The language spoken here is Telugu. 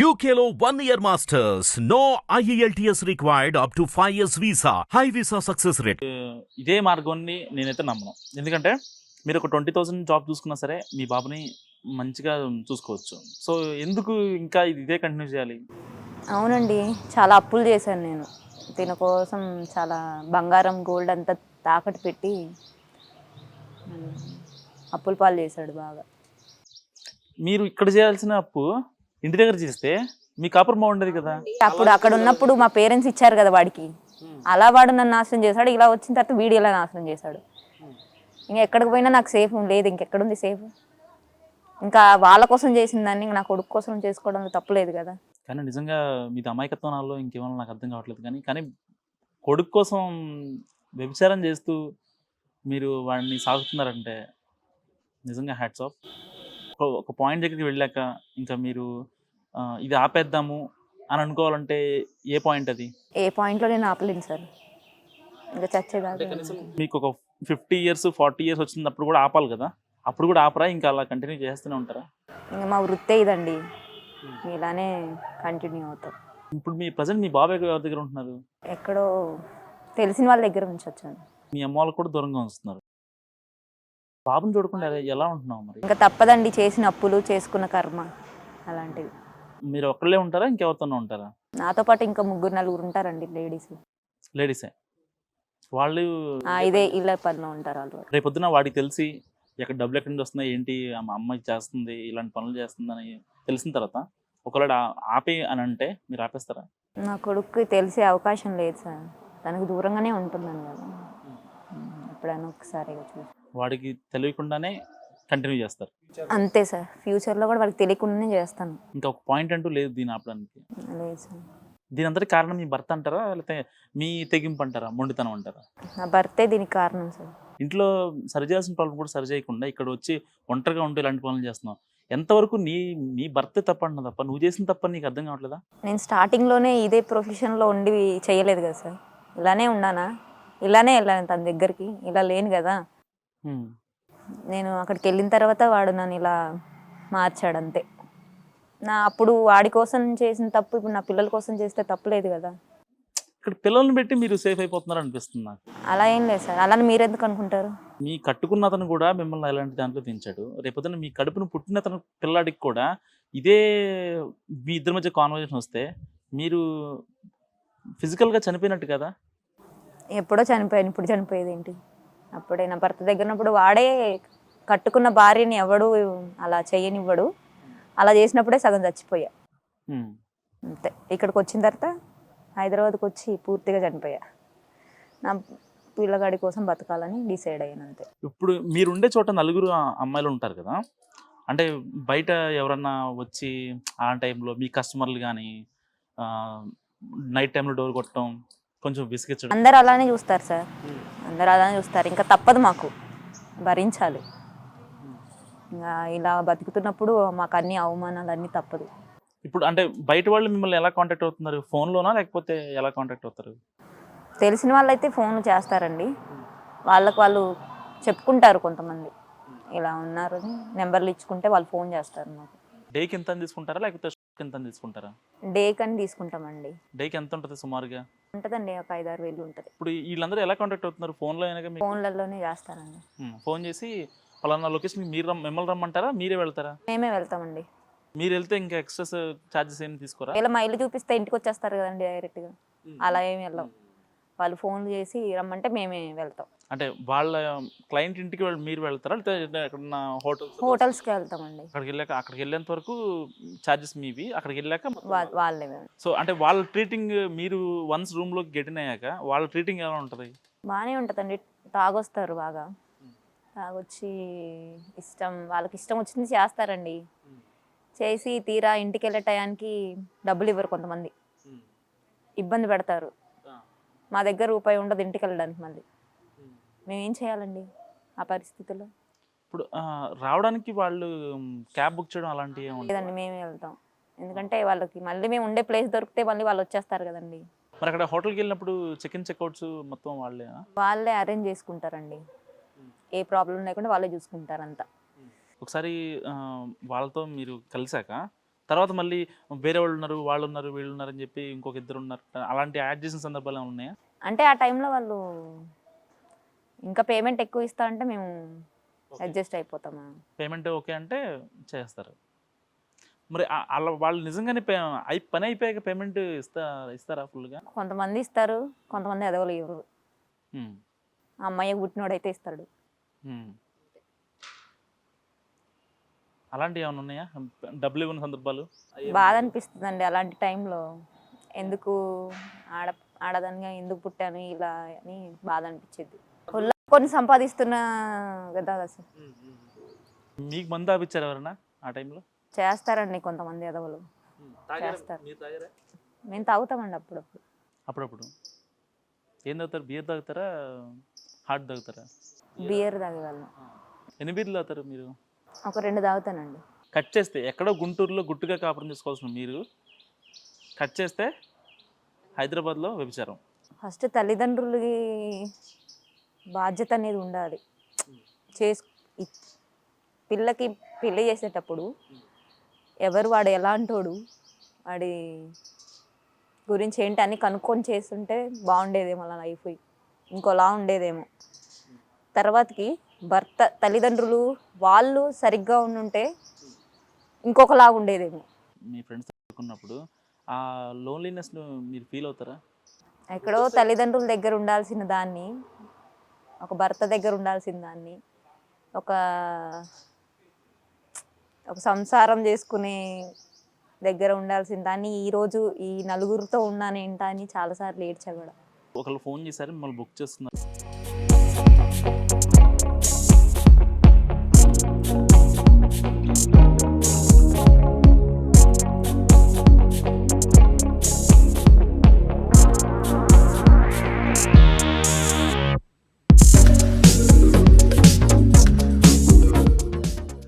One year masters. No E IELTS required up to 5 years visa. High visa success rate. ఇదే మార్గాన్ని నేనైతే నమ్మను ఎందుకంటే మీరు ఒక ట్వంటీ థౌసండ్ జాబ్ చూసుకున్నా సరే మీ బాబుని మంచిగా చూసుకోవచ్చు సో ఎందుకు ఇంకా ఇది ఇదే కంటిన్యూ చేయాలి అవునండి చాలా అప్పులు చేశాను నేను దీని కోసం చాలా బంగారం గోల్డ్ అంతా తాకట్టు పెట్టి అప్పుల పాలు చేశాడు బాగా మీరు ఇక్కడ చేయాల్సిన అప్పు ఇంటి దగ్గర చేస్తే మీ కాపురం బాగుండేది కదా? అప్పుడు అక్కడ ఉన్నప్పుడు మా పేరెంట్స్ ఇచ్చారు కదా వాడికి. అలా వాడు నన్ను నాశనం చేశాడు ఇలా వచ్చిన తర్వాత వీడు ఇలా నాశనం చేశాడు. ఇంకా ఎక్కడికి పోయినా నాకు సేఫ్ లేదు ఇంకెక్కడుంది సేఫ్ ఇంకా వాళ్ళ కోసం చేసిన దాన్ని నా కొడుకు కోసం చేసుకోవడంలో తప్పులేదు కదా. కానీ నిజంగా మీది అమాయకత్వం నాలో ఇంకేమన్నా నాకు అర్థం కావట్లేదు కానీ కానీ కొడుకు కోసం వ్యభిచారం చేస్తూ మీరు వాడిని సాగుతున్నారంటే నిజంగా హ్యాట్స్ ఆఫ్ ఒక పాయింట్ దగ్గరికి వెళ్ళాక ఇంకా మీరు ఇది ఆపేద్దాము అని అనుకోవాలంటే ఏ పాయింట్ అది? ఏ పాయింట్లో నేను ఆపలేను సార్. ఇంకా చచ్చేదాకా మీకు ఒక ఫిఫ్టీ ఇయర్స్ ఫార్టీ ఇయర్స్ వచ్చినప్పుడు కూడా ఆపాలి కదా? అప్పుడు కూడా ఆపరా? ఇంకా అలా కంటిన్యూ చేస్తూనే ఉంటారా? ఇంకా మా వృత్తే ఇదండి. ఇలానే కంటిన్యూ అవుతాం. ఇప్పుడు మీ ప్రజెంట్ మీ బాబాయ్ ఎవరి దగ్గర ఉంటున్నారు? ఎక్కడో తెలిసిన వాళ్ళ దగ్గర నుంచి వచ్చాను. మీ అమ్మ వాళ్ళు కూడా దూరంగా ఉంచుతున్నారు. బాబుని చూడకుండా ఎలా- ఉంటున్నావు మరి? ఇంకా తప్పదండి చేసిన అప్పులు చేసుకున్న కర్మ అలాంటివి. మీరు ఒక్కళ్ళే ఉంటారా? ఇంకెవరితోనో ఉంటారా? నాతో పాటు ఇంకా ముగ్గురు నలుగురు ఉంటారండి లేడీస్ లేడీసే వాళ్ళు ఇదే ఇళ్ళ పనిలో ఉంటారు వాళ్ళు. రేపొద్దున వాడికి తెలిసి ఎక్కడ డబ్బులు ఎక్కడి నుంచి వస్తున్నాయి ఏంటి ఆ మా అమ్మాయి చేస్తుంది ఇలాంటి పనులు చేస్తుందని తెలిసిన తర్వాత ఒకవేళ ఆ- ఆపే అని అంటే మీరు ఆపేస్తారా? నా కొడుకు తెలిసే అవకాశం లేదు సార్. తనకు దూరంగానే ఉంటున్నాను కదా. ఎప్పుడైనా ఒకసారి చూసి వాడికి తెలియకుండానే కంటిన్యూ చేస్తారు. అంతే సార్. ఫ్యూచర్లో కూడా వాళ్ళకి తెలియకుండానే చేస్తాను. ఇంకా ఒక పాయింట్ అంటూ లేదు దీని ఆపడానికి. లేదు సార్. దీని అంతటి కారణం మీ భర్త అంటారా లేకపోతే మీ తెగింపు అంటారా మొండితనం అంటారా? నా భర్తే దీనికి కారణం సార్. ఇంట్లో సరి చేయాల్సిన ప్రాబ్లం కూడా సరి చేయకుండా ఇక్కడ వచ్చి ఒంటరిగా ఉంటూ ఇలాంటి పనులు చేస్తున్నావు. ఎంతవరకు నీ నీ భర్తే తప్పంటున్నా తప్ప నువ్వు చేసిన తప్ప నీకు అర్థం కావట్లేదా? నేను స్టార్టింగ్లోనే ఇదే ప్రొఫెషన్లో ఉండి చేయలేదు కదా సార్. ఇలానే ఉన్నానా ఇలానే వెళ్ళాను తన దగ్గరికి. ఇలా లేను కదా. నేను అక్కడికి వెళ్ళిన తర్వాత వాడు నన్ను ఇలా మార్చాడు అంతే నా అప్పుడు వాడి కోసం చేసిన తప్పు ఇప్పుడు నా పిల్లల కోసం చేస్తే తప్పులేదు కదా. ఇక్కడ పిల్లల్ని పెట్టి మీరు సేఫ్ అయిపోతున్నారు అనిపిస్తుంది నాకు. అలా ఏం లేదు సార్. అలాని మీరు ఎందుకు అనుకుంటారు? మీ కట్టుకున్న అతను కూడా మిమ్మల్ని ఇలాంటి దాంట్లో దించాడు. రేపొద్దున మీ కడుపును పుట్టిన అతను పిల్లాడికి కూడా ఇదే మీ ఇద్దరి మధ్య కాన్వర్జేషన్ వస్తే మీరు ఫిజికల్గా చనిపోయినట్టు కదా? ఎప్పుడో చనిపోయాను. ఇప్పుడు చనిపోయేది ఏంటి అప్పుడే నా భర్త దగ్గర ఉన్నప్పుడు వాడే కట్టుకున్న భార్యని ఎవడు అలా చేయనివ్వడు. అలా చేసినప్పుడే సగం చచ్చిపోయా. అంతే. ఇక్కడికి వచ్చిన తర్వాత హైదరాబాద్కి వచ్చి పూర్తిగా చనిపోయా. నా పిల్లగాడి కోసం బతకాలని డిసైడ్ అయ్యాను అంతే. ఇప్పుడు మీరు ఉండే చోట నలుగురు అమ్మాయిలు ఉంటారు కదా? అంటే బయట ఎవరన్నా వచ్చి ఆ టైంలో మీ కస్టమర్లు కానీ నైట్ టైంలో డోర్ కొట్టడం కొంచెం విసిగించడం. అందరు అలానే చూస్తారు సార్. అందరు అలానే చూస్తారు. ఇంకా తప్పదు మాకు. భరించాలి. ఇలా బతుకుతున్నప్పుడు మాకు అన్ని అవమానాలు అన్నీ తప్పదు. ఇప్పుడు అంటే బయట వాళ్ళు మిమ్మల్ని ఎలా కాంటాక్ట్ అవుతున్నారు? ఫోన్లోనా లేకపోతే ఎలా కాంటాక్ట్ అవుతారు? తెలిసిన వాళ్ళైతే ఫోన్ చేస్తారండి. వాళ్ళకు వాళ్ళు చెప్పుకుంటారు కొంతమంది. ఇలా ఉన్నారని నెంబర్లు ఇచ్చుకుంటే వాళ్ళు ఫోన్ చేస్తారు మాకు. డేకి ఎంత అని తీసుకుంటారా? లేకపోతే ఎంత అని తీసుకుంటారా? డే కని తీసుకుంటామండి. డేకి ఎంత ఉంటుంది సుమారుగా? ఉంటుందండి ఒక ఐదారు వేలు ఉంటుంది. ఇప్పుడు వీళ్ళందరూ ఎలా కాంటాక్ట్ అవుతున్నారు? ఫోన్లో అయినా మీకు? ఫోన్లలోనే చేస్తారండి ఉమ్, ఫోన్ చేసి పలానా లొకేషన్ మీరు రమ్- మిమ్మల్ని రమ్మంటారా? మీరే వెళ్తారా? మేమే వెళ్తామండి. మీరు వెళ్తే ఇంకా ఎక్స్ట్రా ఛార్జెస్ ఏమి తీసుకోరా? ఇలా మా ఇల్లు చూపిస్తే ఇంటికి వచ్చేస్తారు కదండి డైరెక్ట్గా అలా ఏమి వెళ్ళాం. వాళ్ళు ఫోన్లు చేసి రమ్మంటే మేమే వెళ్తాం. అంటే వాళ్ళ క్లయింట్ ఇంటికి వెళ్ళి మీరు వెళ్తారా? లేకపోతే ఎక్కడన్నా హోటల్స్ హోటల్స్కి వెళ్తామండి. అక్కడికి వెళ్ళాక అక్కడికి వెళ్ళేంత వరకు ఛార్జెస్ మీవి? అక్కడికి వెళ్ళాక వాళ్ళే సో అంటే వాళ్ళ ట్రీటింగ్ మీరు వన్స్ రూమ్లోకి గెటిన్ అయ్యాక వాళ్ళ ట్రీటింగ్ ఎలా ఉంటుంది? బాగానే ఉంటుందండి. తాగొస్తారు బాగా. తాగొచ్చి ఇష్టం వాళ్ళకి ఇష్టం వచ్చింది చేస్తారండి. చేసి తీరా ఇంటికి వెళ్ళే టయానికి డబ్బులు ఇవ్వరు కొంతమంది. ఇబ్బంది పెడతారు. మా దగ్గర రూపాయి ఉండదు ఇంటికి వెళ్ళడానికి మళ్ళీ. మేము ఏం చేయాలండి ఆ పరిస్థితుల్లో? ఇప్పుడు రావడానికి వాళ్ళు క్యాబ్ బుక్ చేయడం అలాంటివి లేదండి మేమే వెళ్తాం. ఎందుకంటే వాళ్ళకి మళ్ళీ మేము ఉండే ప్లేస్ దొరికితే మళ్ళీ వాళ్ళు వచ్చేస్తారు కదండి. మరి అక్కడ హోటల్కి వెళ్ళినప్పుడు చెక్ ఇన్ చెక్అవుట్స్ మొత్తం వాళ్ళేనా? వాళ్ళే అరేంజ్ చేసుకుంటారండి. ఏ ప్రాబ్లం లేకుండా వాళ్ళే చూసుకుంటారు అంతా ఒకసారి వాళ్ళతో మీరు కలిసాక తర్వాత మళ్ళీ వేరే వాళ్ళు ఉన్నారు వాళ్ళు ఉన్నారు వీళ్ళు ఉన్నారు అని చెప్పి ఇంకొక ఇద్దరు ఉన్నారు. అలాంటి యాడ్ చేసిన సందర్భాలు ఏమైనా ఉన్నాయా? అంటే ఆ టైంలో వాళ్ళు ఇంకా పేమెంట్ ఎక్కువ ఇస్తా అంటే మేము అడ్జస్ట్ అయిపోతామా? పేమెంట్ ఓకే అంటే చేస్తారు. మరి అలా వాళ్ళు నిజంగానే పని అయిపోయాక పేమెంట్ ఇస్తా ఇస్తారా ఫుల్గా కొంతమంది ఇస్తారు కొంతమంది ఎదవలు ఇవ్వరు. ఆ అమ్మాయి పుట్టినోడైతే ఇస్తాడు. అలాంటివి ఏమైనా ఉన్నాయా? డబ్బులు ఇవ్వని సందర్భాలు? బాధ అనిపిస్తుందండి అలాంటి టైంలో. ఎందుకు ఆడ ఆడదానిగా ఎందుకు పుట్టాను ఇలా అని బాధ అనిపించేది కొన్ని సంపాదిస్తున్నా కదా అసలు మీకు మందు ఆపిచ్చారు ఎవరైనా ఆ టైంలో? చేస్తారండి కొంతమంది ఎదవలు చేస్తారు. మేము తాగుతామండి అప్పుడప్పుడు. అప్పుడప్పుడు. ఏం తాగుతారు? బియర్ తాగుతారా? హాట్ తాగుతారా? బియర్ తాగేవాళ్ళం. ఎన్ని బీర్లు తాగుతారు మీరు? ఒక రెండు తాగుతానండి. కట్ చేస్తే ఎక్కడో గుంటూరులో గుట్టుగా కాపురం చేసుకోవాల్సిన మీరు కట్ చేస్తే హైదరాబాద్లో వ్యభిచారం. ఫస్ట్ తల్లిదండ్రులకి బాధ్యత అనేది ఉండాలి. చేసు పిల్లకి పెళ్ళి చేసేటప్పుడు ఎవరు వాడు ఎలాంటోడు వాడి గురించి ఏంటి అని కనుక్కొని చేస్తుంటే బాగుండేదేమో అలా లైఫ్. ఇంకోలా ఉండేదేమో. తర్వాతకి భర్త తల్లిదండ్రులు వాళ్ళు సరిగ్గా ఉండుంటే ఇంకొకలా ఉండేదేమో. మీ ఫ్రెండ్స్ ఉన్నప్పుడు ఆ లోన్లీనెస్ మీరు ఫీల్ అవుతారా? ఎక్కడో తల్లిదండ్రుల దగ్గర ఉండాల్సిన దాన్ని ఒక భర్త దగ్గర ఉండాల్సిన దాన్ని ఒక ఒక సంసారం చేసుకునే దగ్గర ఉండాల్సిన దాన్ని ఈరోజు ఈ నలుగురితో ఉన్నానేంటా అని చాలాసార్లు ఏడ్చా కూడా. ఒకళ్ళు ఫోన్ చేశారు మిమ్మల్ని బుక్ చేస్తున్నారు